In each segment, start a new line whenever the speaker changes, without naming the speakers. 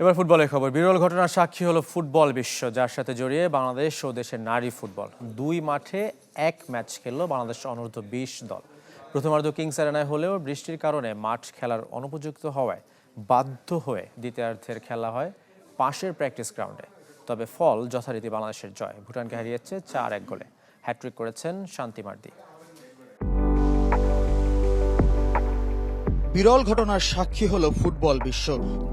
এবার ফুটবলের খবর। বিরল ঘটনার সাক্ষী হলো ফুটবল বিশ্ব, যার সাথে জড়িয়ে বাংলাদেশ ও দেশের নারী ফুটবল দুই মাঠে এক ম্যাচ খেললো বাংলাদেশ অনূর্ধ্ব বিশ দল। প্রথমার্ধ কিংস অ্যারেনায় হলেও বৃষ্টির কারণে মাঠ খেলার অনুপযুক্ত হওয়ায় বাধ্য হয়ে দ্বিতীয়ার্ধের খেলা হয় পাশের প্র্যাকটিস গ্রাউন্ডে। তবে ফল যথারীতি বাংলাদেশের জয়। ভুটানকে হারিয়েছে চার এক গোলে। হ্যাট্রিক করেছেন শান্তি মার্দি।
বিরল ঘটনার সাক্ষী হলো ফুটবল বিশ্ব।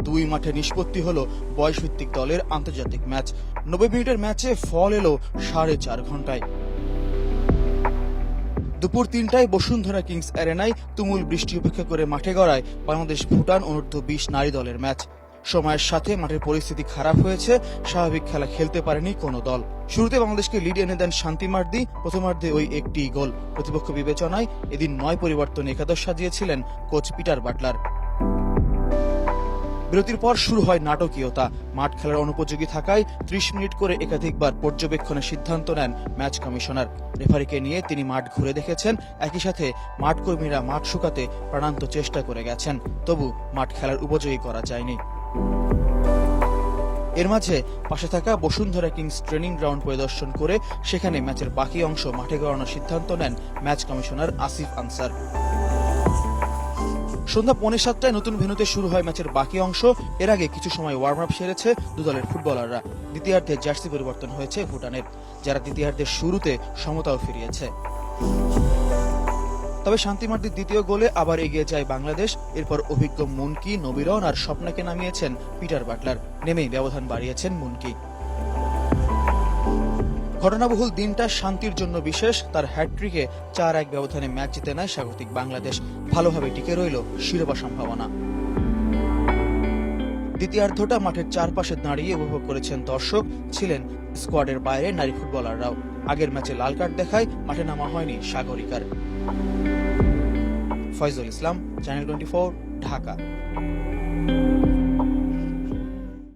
দুই মাঠে নিষ্পত্তি হলো বয়সভিত্তিক দলের আন্তর্জাতিক ম্যাচ। নব্বই মিনিটের ম্যাচে ফল এলো সাড়ে চার ঘন্টায়। দুপুর তিনটায় বসুন্ধরা কিংস অ্যারেনায় তুমুল বৃষ্টি উপেক্ষা করে মাঠে গড়ায় বাংলাদেশ ভুটান অনূর্ধ্ব বিশ নারী দলের ম্যাচ। সময়ের সাথে মাঠের পরিস্থিতি খারাপ হয়েছে, স্বাভাবিক খেলা খেলতে পারেনি কোনো দল। শুরুতে বাংলাদেশকে লিড এনে দেন শান্তি মার্দি, প্রথমার্ধে ওই একটি গোল। প্রতিপক্ষ বিবেচনায় এদিন নয় পরিবর্তন একাদশ সাজিয়েছিলেন কোচ পিটার বাটলার। বিরতির পর শুরু হয় নাটকীয়তা। মাঠ খেলার অনুপযোগী থাকায় ত্রিশ মিনিট করে একাধিকবার পর্যবেক্ষণের সিদ্ধান্ত নেন ম্যাচ কমিশনার। রেফারিকে নিয়ে তিনি মাঠ ঘুরে দেখেছেন। একই সাথে মাঠ কর্মীরা মাঠ শুকাতে প্রাণান্ত চেষ্টা করে গেছেন। তবু মাঠ খেলার উপযোগী করা যায়নি। এর মাঝে পাশে থাকা বসুন্ধরা কিংস ট্রেনিং গ্রাউন্ড পরিদর্শন করে সেখানে ম্যাচের বাকি অংশ মাঠে গড়ানোর সিদ্ধান্ত নেন ম্যাচ কমিশনার আসিফ আনসার। সন্ধ্যা পৌনে সাতটায় নতুন ভেন্যুতে শুরু হয় ম্যাচের বাকি অংশ। এর আগে কিছু সময় ওয়ার্ম আপ সেরেছে দু দলের ফুটবলাররা। দ্বিতীয়ার্ধে জার্সি পরিবর্তন হয়েছে ভুটানের, যারা দ্বিতীয়ার্ধের শুরুতে সমতাও ফিরিয়েছে। তবে শান্তিমার্দির দ্বিতীয় গোলে আবার এগিয়ে যায় বাংলাদেশ। এরপর অভিজ্ঞ মুনকি, নবীরন আর স্বপ্নাকে নামিয়েছেন পিটার বাটলার। নেমেই ব্যবধান বাড়িয়েছেন মুনকি। ঘটনাবহুল দিনটা শান্তির জন্য বিশেষ। তার হ্যাট্রিকে চার এক ব্যবধানে ম্যাচ জিতে নেয় স্বাগতিক বাংলাদেশ। ভালোভাবে টিকে রইল শিরোপা সম্ভাবনা। দ্বিতীয়ার্ধটা মাঠের চারপাশে দাঁড়িয়ে উপভোগ করেছেন দর্শক। ছিলেন স্কোয়াডের বাইরে নারী ফুটবলাররাও। আগের ম্যাচে লাল কার্ড দেখায় মাঠে নামা হয়নি সাগরিকার। Faizul Islam channel twenty Dhaka.